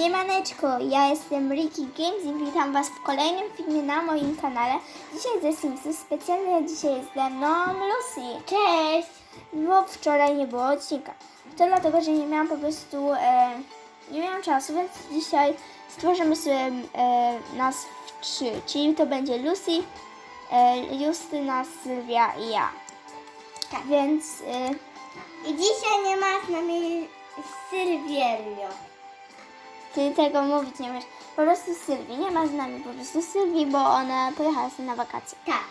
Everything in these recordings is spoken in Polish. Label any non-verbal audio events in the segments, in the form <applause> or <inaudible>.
Siemaneczko, ja jestem Ricky Games i witam Was w kolejnym filmie na moim kanale. Dzisiaj ze Simsów, specjalnie dzisiaj jest ze mną Lucy. Cześć! Bo wczoraj nie było odcinka. To dlatego, że nie miałam po prostu, e, nie miałam czasu, więc dzisiaj stworzymy sobie e, nas w trzy, czyli to będzie Lucy, e, Justyna, Sylwia i ja. Tak. Więc... E, I dzisiaj nie ma z nami Sylwielio. Ty tego mówić nie wiesz. Po prostu Sylwii. Nie ma z nami po prostu Sylwii, bo ona pojechała sobie na wakacje. Tak.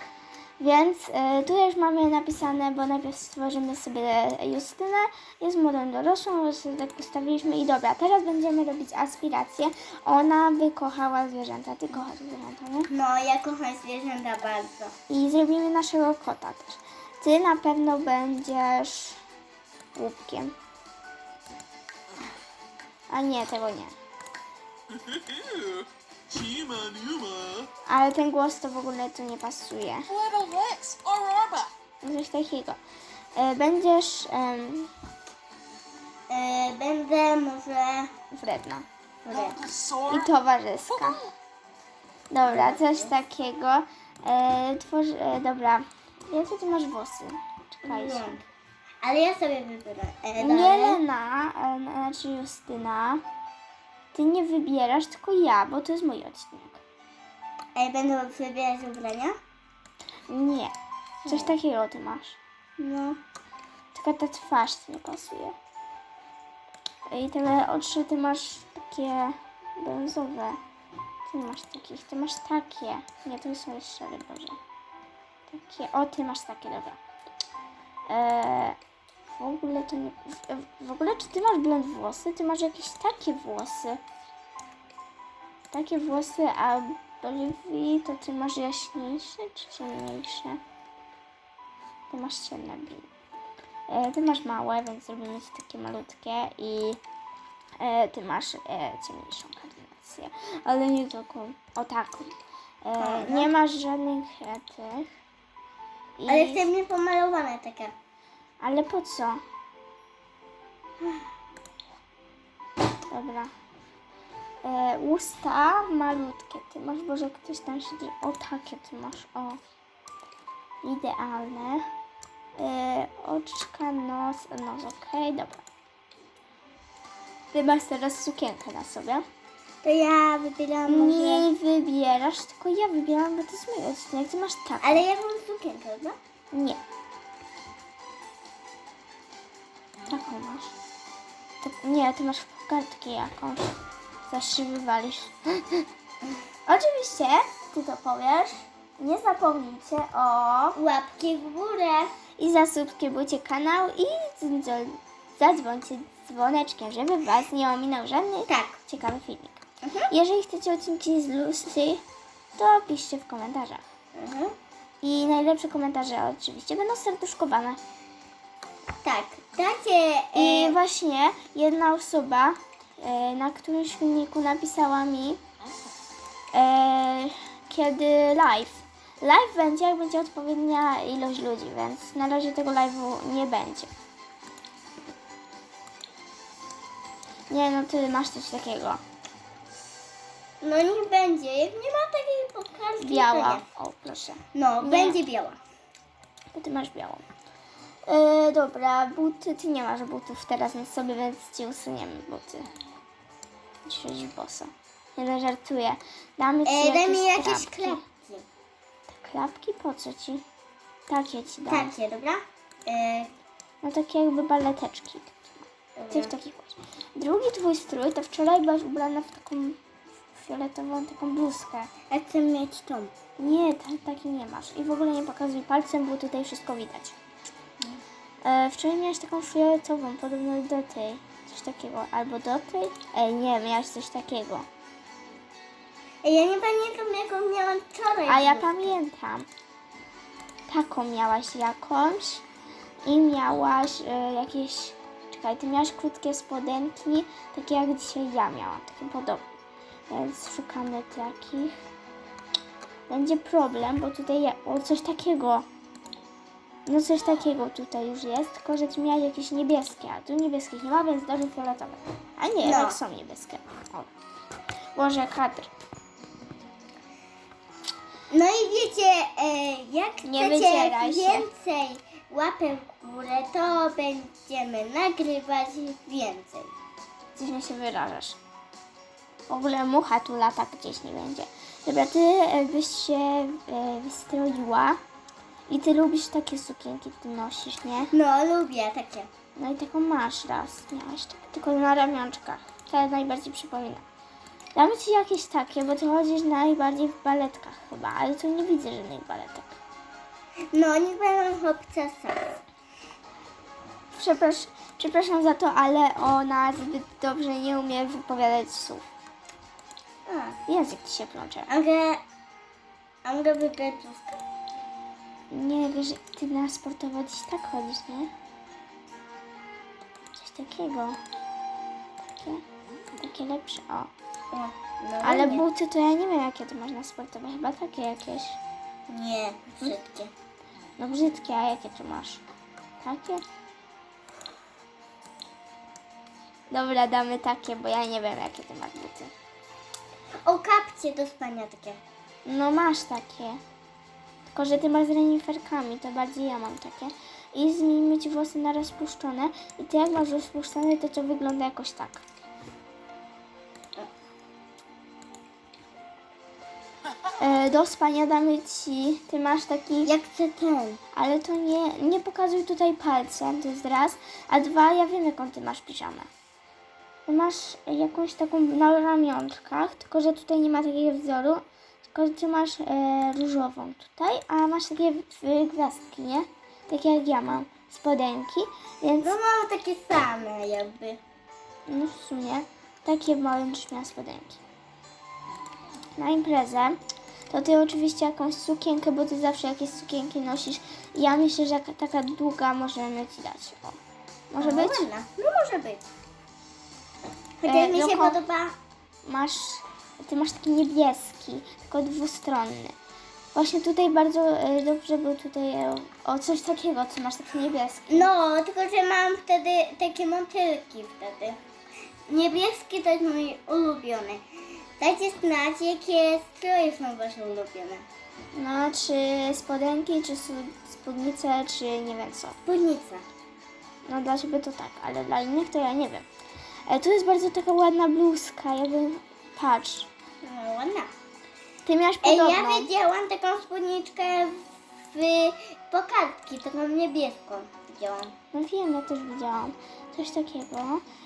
Więc y, tu już mamy napisane, bo najpierw stworzymy sobie Justynę. Jest młodą dorosłą, bo sobie tak postawiliśmy. I dobra, teraz będziemy robić aspiracje. Ona by kochała zwierzęta. Ty kochasz zwierzęta, nie? No, ja kocham zwierzęta bardzo. I zrobimy naszego kota też. Ty na pewno będziesz łupkiem. A nie, tego nie. Chima Numa. Ale ten głos to w ogóle tu nie pasuje. Little Lex or Arba. Coś takiego. E, Będziesz em, E, będę może... wredna i towarzyska. Dobra, coś takiego. E, tworzy, e, dobra, jakie ty masz włosy? Czekajcie. Blond. Ale ja sobie wybiorę. E, Nie dalej. Lena, e, znaczy Justyna. Ty nie wybierasz, tylko ja, bo to jest mój odcinek. E, będę wybierać ubrania? Nie. Coś takiego ty masz. No. Tylko ta twarz ci nie pasuje. I te oczy ty masz takie brązowe. Ty nie masz takich, ty masz takie. Nie, to są jeszcze szare, Boże. Takie, o ty masz takie, dobra. Eee, w ogóle to nie... W, w ogóle czy ty masz blond włosy? Ty masz jakieś takie włosy. Takie włosy, a Bolivii to ty masz jaśniejsze czy ciemniejsze? Ty masz ciemne blond. E, ty masz małe, więc zrobimy ci takie malutkie i e, ty masz e, ciemniejszą kardynację, ale nie taką, o taką. E, nie masz żadnych e, tych. I, Ale chcę mnie pomalowane takie. Ale po co? Dobra. E, usta malutkie. Ty masz, Boże, ktoś tam siedzi. O, takie ty masz, o. Idealne. E, oczka, nos, nos, okej, dobra. Ty masz teraz sukienkę na sobie. To ja wybieram może... Nie wybierasz, tylko ja wybieram, bo to jest mój odcinek. Ty masz taką. Ale ja mam sukienkę, prawda? Nie. Nie, ty masz kartkę jakąś. Zaś się wywalisz. <laughs> Oczywiście, ty to powiesz. Nie zapomnijcie o... Łapki w górę. I zasubskrybujcie kanał i zadzwońcie dzwoneczkiem, żeby was nie ominął żadny Tak. ciekawy filmik. Mhm. Jeżeli chcecie odcinki z Lucy, to piszcie w komentarzach. Mhm. I najlepsze komentarze oczywiście będą serduszkowane. Tak. Dacie... I E, właśnie jedna osoba e, na którymś filmiku napisała mi e, kiedy live. Live będzie, jak będzie odpowiednia ilość ludzi, więc na razie tego live'u nie będzie. Nie, no ty masz coś takiego. no nie będzie. Jak nie ma takiej podkartki, to Biała. O, proszę. No, Nie. będzie biała. Bo ty masz białą. E, dobra, buty. Ty nie masz butów teraz na sobie, więc ci usuniemy buty. Dzisiaj bosa. Nie no, żartuję. Damy ci E, daj mi jakieś jakieś klapki. klapki. Te klapki po co ci? Takie ci dam. Takie, dobra? E, No takie jakby baleteczki. Ty w takich właśnie. Drugi twój strój to wczoraj byłaś ubrana w taką fioletową taką bluzkę. Ja chcę mieć tą. Nie, ta, takiej nie masz. I w ogóle nie pokazuj palcem, bo tutaj wszystko widać. E, wczoraj miałaś taką fioletową, podobną do tej. Coś takiego. Albo do tej? Ej, nie, miałaś coś takiego. Ej, Ja nie pamiętam jaką miałam wczoraj. A ja pamiętam. Taką miałaś jakąś i miałaś e, jakieś... Czekaj, ty miałaś krótkie spodenki, takie jak dzisiaj ja miałam, takie podobne. Więc szukamy takich. Będzie problem, bo tutaj. O, coś takiego. No coś takiego tutaj już jest, tylko że ty miałeś jakieś niebieskie, a tu niebieskich nie ma, więc darzę fioletowe. A nie, No. jak są niebieskie. O. Boże, kadr. No i wiecie, e, jak Nie chcecie więcej łapek w górę, to będziemy nagrywać więcej. Dziwnie się wyrażasz. W ogóle mucha tu lata gdzieś nie będzie. Dobra, ty e, byś się e, wystroiła i ty lubisz takie sukienki, ty nosisz, nie? No, lubię takie. No i taką masz raz, miałaś tak, tylko na ramionczkach. To najbardziej przypomina. Damy ci jakieś takie, bo ty chodzisz najbardziej w baletkach chyba, ale tu nie widzę żadnych baletek. No, nie będą obcasach. Przepraszam, przepraszam za to, ale ona zbyt dobrze nie umie wypowiadać słów. A, Język ci się plącze. a mogę, a mogę wybrać bluzkę? Nie, wiesz, ty na sportowo dziś tak chodzisz, nie? Coś takiego. Takie, takie lepsze, o. O, no Ale nie. buty to ja nie wiem, jakie ty masz na sportowe. Chyba takie jakieś. Nie, brzydkie. No brzydkie, a jakie ty masz? Takie? Dobra, damy takie, bo ja nie wiem, jakie ty masz buty. O, kapcie do spania takie. No masz takie. Tylko, że ty masz z reniferkami, to bardziej ja mam takie. I zmienimy ci włosy na rozpuszczone. I ty jak masz rozpuszczone, to to wygląda jakoś tak. E, do spania damy ci, ty masz taki, Jak chcę ten. ale to nie, nie pokazuj tutaj palcem, to jest raz. A dwa, ja wiem jaką ty masz piżamę. Masz jakąś taką na ramionczkach, tylko że tutaj nie ma takiego wzoru, tylko że ty masz e, różową tutaj, a masz takie gwiazdki, nie? Takie jak ja mam, spodenki, więc No mam takie same jakby. no w sumie takie małe będziesz miała spodenki. Na imprezę to ty oczywiście jakąś sukienkę, bo ty zawsze jakieś sukienki nosisz. Ja myślę, że taka długa możemy ci dać. O. Może no, być? Ładna. No może być. Chociaż E, mi się podoba. masz, ty masz taki niebieski, tylko dwustronny. Właśnie tutaj bardzo e, dobrze był tutaj e, o coś takiego, co masz taki niebieski. No, tylko że mam wtedy takie motylki wtedy. Niebieski to jest mój ulubiony. Dajcie znać, jakie stroje są wasze ulubione. No, czy spodenki, czy spódnice, czy nie wiem co. Spódnica. No dla ciebie to tak, ale dla innych to ja nie wiem. E, tu jest bardzo taka ładna bluzka, ja bym... Patrz, No, ładna. ty miałaś Ej, podobną. ja widziałam taką spódniczkę w pokardki, taką niebieską widziałam. No wiem, ja też widziałam coś takiego.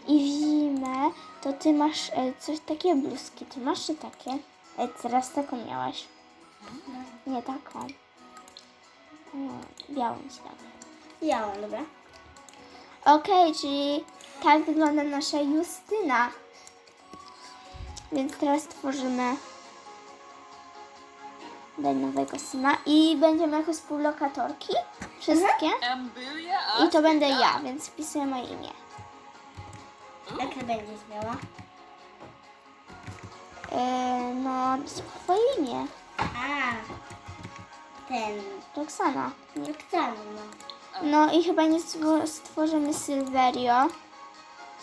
I w zimę to ty masz e, coś takie bluzki. Ty masz czy takie? E, teraz taką miałaś. Nie taką. O, białą ci dam. Białą, dobra. Okej, czyli tak wygląda nasza Justyna. Więc teraz tworzymy daj nowego sima i będziemy jako współlokatorki. Wszystkie. Booyah I to będę ja, więc wpisuję moje imię. Jakie będziesz miała? Yy, no, swoje imię. A, ten. Roxana. Roxana, no. No i chyba nie stwo- stworzymy Silverio.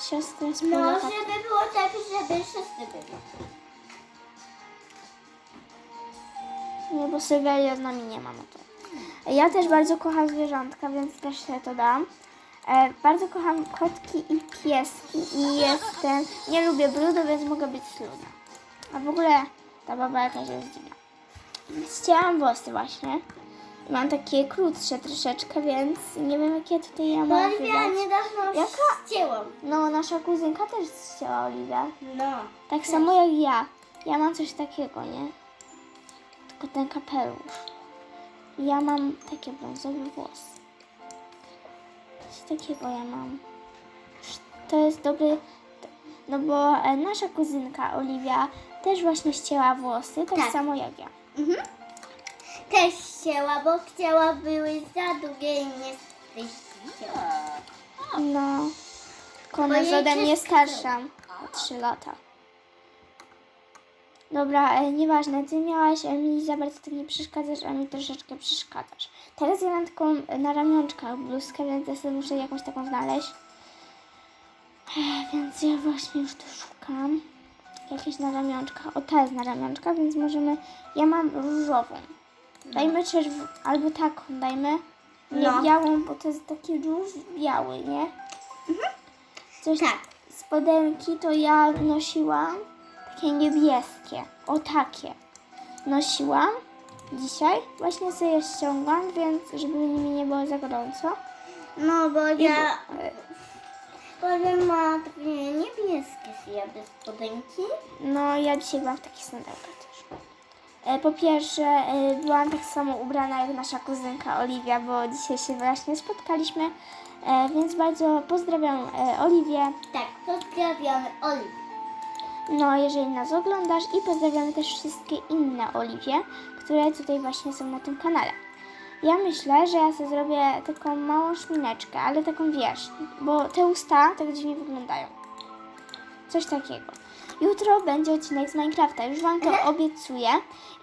Siostrę No, współlokatorki. żeby było tak, żeby wszyscy byli. Nie, bo Sylweria z nami nie ma, no to. Ja też bardzo kocham zwierzątka, więc też się to dam. E, bardzo kocham kotki i pieski i jestem, nie lubię brudu, więc mogę być sluna. A w ogóle ta baba jakaś jest dziwna. Ścięłam włosy właśnie. Mam takie krótsze troszeczkę, więc nie wiem jakie tutaj ja mam Oliwia wybrać. niedawno Jaka? ścięłam. No, nasza kuzynka też ścięła Oliwia. No. Tak samo jak ja. Ja mam coś takiego, nie? Tylko ten kapelusz. Ja mam takie brązowe włosy. Coś takiego ja mam. To jest dobry... No bo e, nasza kuzynka Oliwia też właśnie ścięła włosy, tak, Tak. samo jak ja. Mhm. Też ścięła, bo chciała były za długie i nie. No. Tylko ona jest ode mnie starsza o 3 lata. Dobra, e, nieważne, ty miałaś e, mi za bardzo tak nie przeszkadzasz, a mi troszeczkę przeszkadzasz. Teraz ja mam taką e, na ramionczkach bluzkę, więc ja sobie muszę jakąś taką znaleźć. Ech, Więc ja właśnie już tu szukam. Jakieś na ramionczkach. O, ta jest na ramionczkach, więc możemy... Ja mam różową. Dajmy czerw... albo taką dajmy. Nie No. białą, bo to jest taki róż biały, nie? Coś Tak. spodenki to ja nosiłam takie niebieskie. O takie. Nosiłam dzisiaj. Właśnie sobie je ściągam, więc żeby mi nie było za gorąco. No bo ja e, powiem ma takie niebieskie zjady spodenki. No, ja dzisiaj byłam w takich sandałkach też. E, Po pierwsze, e, byłam tak samo ubrana jak nasza kuzynka Oliwia, bo dzisiaj się właśnie spotkaliśmy. E, Więc bardzo pozdrawiam Oliwię. Tak, pozdrawiamy Oli. No, jeżeli nas oglądasz i pozdrawiamy też wszystkie inne Oliwie, które tutaj właśnie są na tym kanale. Ja myślę, że ja sobie zrobię taką małą szmineczkę, ale taką wiesz, bo te usta tak dziwnie wyglądają. Coś takiego. Jutro będzie odcinek z Minecrafta, już Wam to obiecuję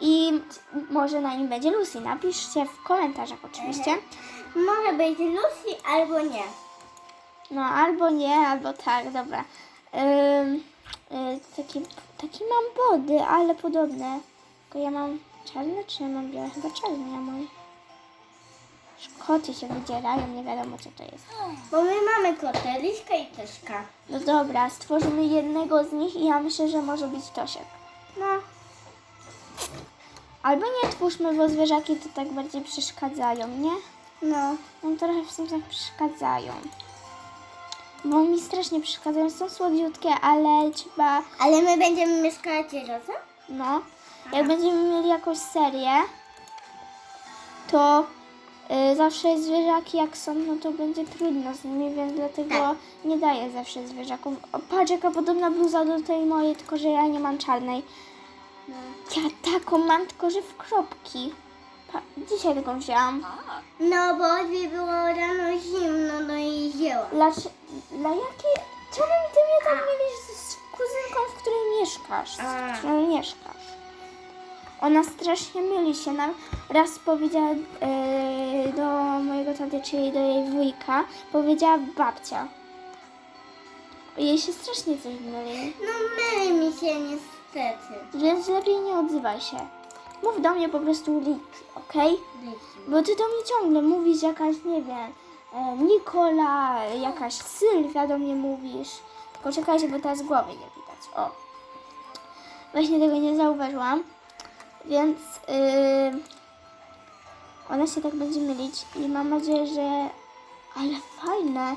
i może na nim będzie Lucy. Napiszcie w komentarzach oczywiście. Może być Lucy albo nie. No, albo nie, albo tak, dobra. Ym, y, taki, taki mam body, ale podobne. Tylko ja mam czarne, czy ja mam białe? Chyba czarne ja mam. Koty się wydzierają, nie wiadomo co to jest. Bo my mamy kotę, liśka i tyszka. No dobra, stworzymy jednego z nich i ja myślę, że może być Tosiek. No, Albo nie twórzmy, bo zwierzaki to tak bardziej przeszkadzają, nie? no. No trochę w sumie tak przeszkadzają. Bo mi strasznie przeszkadzają, są słodziutkie, ale trzeba Ale my będziemy mieszkać razem? No, jak będziemy mieli jakąś serię, to zawsze zwierzaki jak są, no to będzie trudno z nimi, więc dlatego Tak. nie daję zawsze zwierzaków. O, patrz jaka podobna bluza do tej mojej, tylko że ja nie mam czarnej. Ja taką mam, tylko że w kropki. Pa, dzisiaj taką wzięłam. No, bo było rano zimno, no i wzięła. Dla, dla jakiej... Czemu ty mnie tak mieliś z, kuzynką, w której mieszkasz? Z którą mieszkasz? Ona strasznie myli się nam. Raz powiedziała yy, do mojego taty, czyli do jej wujka, powiedziała babcia. Jej się strasznie coś myli, No, myli mi się niestety. więc lepiej nie odzywaj się. Mów do mnie po prostu Lik, okej? Bo ty do mnie ciągle mówisz jakaś, nie wiem, e, Nikola, jakaś Sylwia do mnie mówisz. Tylko czekajcie, bo teraz głowy nie widać. O. Właśnie tego nie zauważyłam. Więc yy, ona się tak będzie mylić i mam nadzieję, że... Ale fajne.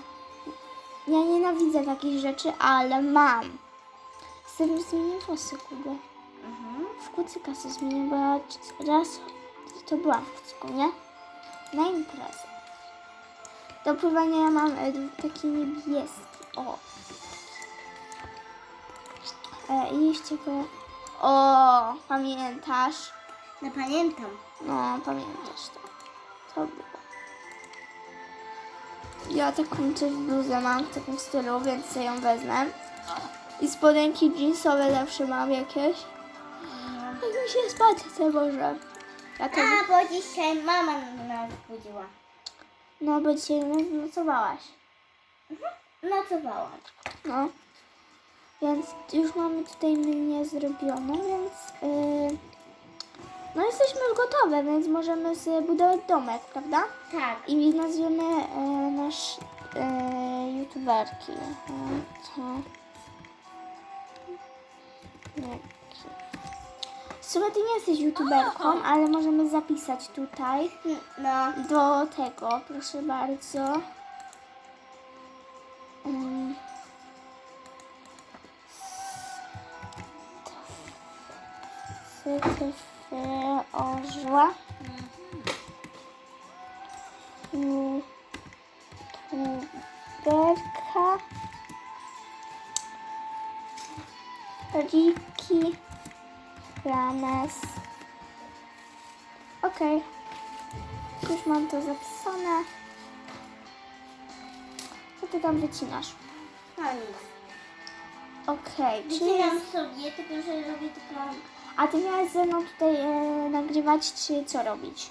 Ja nienawidzę takich rzeczy, ale mam. Sobie zmienię włosy, kurde. W kucyka się zmienię, bo raz to byłam w kucyku, nie? Na imprezę. Do pływania ja mam e, taki niebieski. O. E, I jeszcze go... O, pamiętasz? No, pamiętam. No, pamiętasz to. To było. Ja taką coś bluzę mam w takim stylu, więc sobie ją wezmę. I spodenki jeansowe zawsze mam jakieś. Jak mi się spać chce może. Ja to... A, bo dzisiaj mama nas budziła. No, bo dzisiaj nocowałaś. Nocowała. No. Więc już mamy tutaj mynie zrobione, więc... Yy, no jesteśmy już gotowe, więc możemy sobie budować domek, prawda? Tak. I nazwiemy e, nasz e, youtuberki. W sumie ty nie jesteś youtuberką, ale możemy zapisać tutaj No, do tego, proszę bardzo. Um, orzeła. Youtuberka. Riki. Rames. Okej. Już mam to zapisane. Co ty tam wycinasz? no nic. Okej, czyli Wycinam sobie, tylko że robię Witka. A ty miałaś ze mną tutaj e, nagrywać, czy co robić?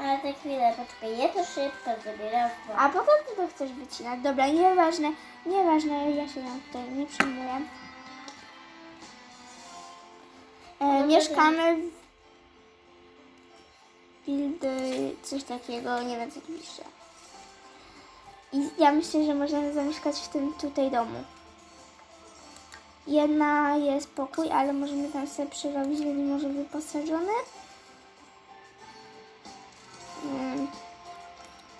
Ale za chwilę, poczekaj, ja to szybko dwa. A potem ty to chcesz wycinać. Dobra, nieważne, nieważne, ja się tam tutaj nie przejmuję. E, No mieszkamy w Wildy, coś takiego, nie wiem co pisze. I ja myślę, że możemy zamieszkać w tym tutaj domu. Jedna jest pokój, ale możemy tam sobie przerobić, będzie może wyposażony. Mm.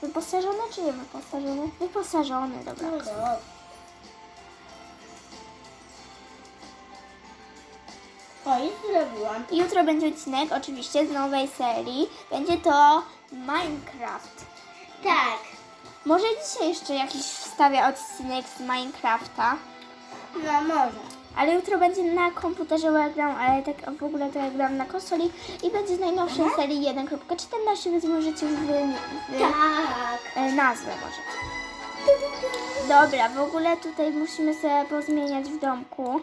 Wyposażony czy nie wyposażony? Wyposażony, dobra. No dobra. O, już zrobiłam. Jutro będzie odcinek oczywiście z nowej serii. Będzie to Minecraft. Tak. Może dzisiaj jeszcze jakiś wstawię odcinek z Minecrafta. No może. Ale jutro będzie na komputerze, bo ja gram, ale tak w ogóle to ja gram na konsoli i będzie z najnowszej serii 1.14, więc możecie w, w, Tak. e, nazwę możecie. Dobra, w ogóle tutaj musimy sobie pozmieniać w domku.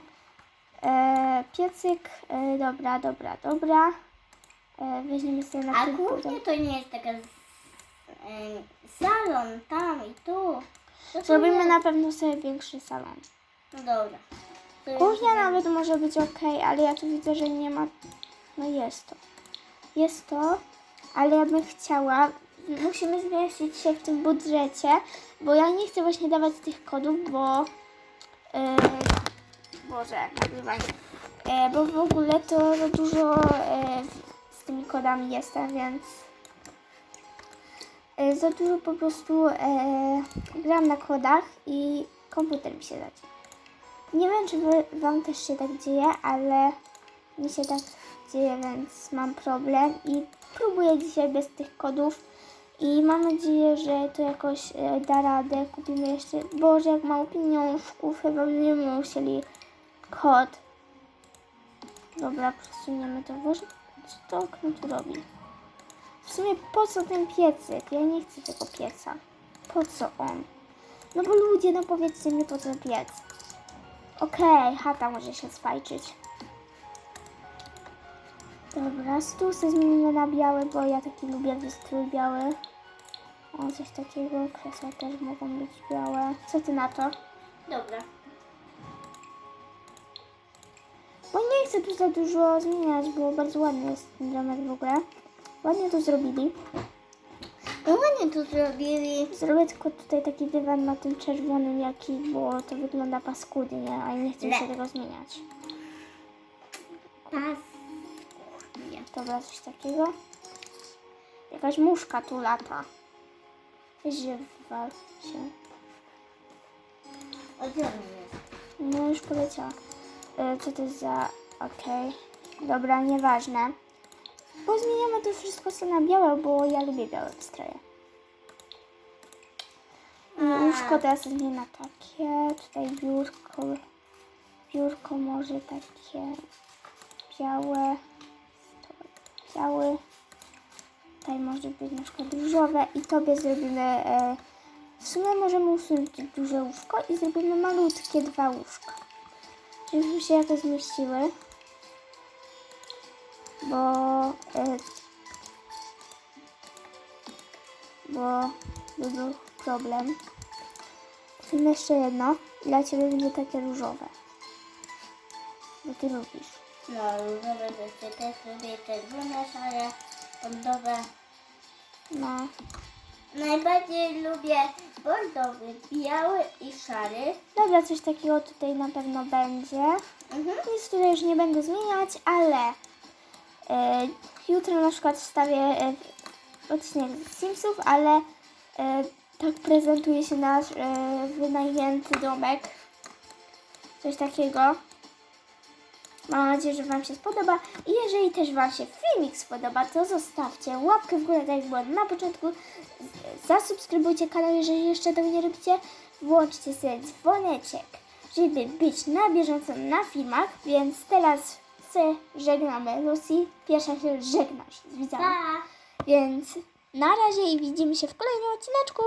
E, piecyk, e, dobra, dobra, dobra. E, weźmiemy sobie na A tym kuchnia to nie jest taka z, em, salon tam i tu. To to Zrobimy nie- na pewno sobie większy salon. No dobra. Kuchnia nawet może być ok, ale ja tu widzę, że nie ma. No jest to. Jest to, ale ja bym chciała. Musimy zmieścić się w tym budżecie, bo ja nie chcę właśnie dawać tych kodów, bo. Yy, Boże, nagrywanie. E, bo w ogóle to za dużo e, z tymi kodami jestem, więc. E, za dużo po prostu e, gram na kodach i komputer mi się zaciął. Nie wiem, czy wy, Wam też się tak dzieje, ale mi się tak dzieje, więc mam problem i próbuję dzisiaj bez tych kodów i mam nadzieję, że to jakoś e, da radę. Kupimy jeszcze, Boże, jak mało pieniążków, chyba będziemy musieli kod. Dobra, przesuniemy to. Boże, co to okno tu robi? W sumie po co ten piecyk? Ja nie chcę tego pieca. Po co on? No bo ludzie, no powiedzcie mi po co piec. Okej, chata może się spajczyć. Dobra, stół sobie zmienimy na biały, bo ja taki lubię wystrój biały. O, coś takiego. Krzesła też mogą być białe. Co ty na to? Dobra. Bo nie chcę tu za dużo zmieniać, bo bardzo ładny jest ten domek w ogóle. Ładnie to zrobili. No ładnie to zrobili. Zrobię tylko tutaj taki dywan na tym czerwonym jaki, bo to wygląda paskudnie, a nie chcę Le. się tego zmieniać. Pas. Dobra, coś takiego. Jakaś muszka tu lata. Weź się wywal się. O, gdzie on jest? No już poleciała. E, co to jest za... Okej. Dobra, nieważne. Bo zmieniamy to wszystko co na białe, bo ja lubię białe stroje. I A. łóżko teraz zmienię na takie. Tutaj biurko. Biurko może takie białe. Biały. Tutaj może być na przykład różowe i tobie zrobimy e, w sumie możemy usunąć duże łóżko i zrobimy malutkie dwa łóżka. Żeby się jakoś zmieściły. Bo e, bo by był problem. Chcemy jeszcze jedno. Dla ciebie będzie takie różowe. Bo ty lubisz. No, różowe rzeczy też lubię, czerwone, szare, bordowe. No. Najbardziej lubię bordowy, biały i szary. Dobra, coś takiego tutaj na pewno będzie. Mhm. Nic tutaj już nie będę zmieniać, ale jutro na przykład wstawię e, odcinek Simsów, ale e, tak prezentuje się nasz e, wynajęty domek. Coś takiego. Mam nadzieję, że Wam się spodoba. I jeżeli też Wam się filmik spodoba, to zostawcie łapkę w górę, tak jak było na początku. Zasubskrybujcie kanał, jeżeli jeszcze tego nie robicie. Włączcie sobie dzwoneczek, żeby być na bieżąco na filmach. Więc teraz się żegnamy. Lucy, pierwsza się żegnasz z widzami. Pa! Więc na razie i widzimy się w kolejnym odcineczku.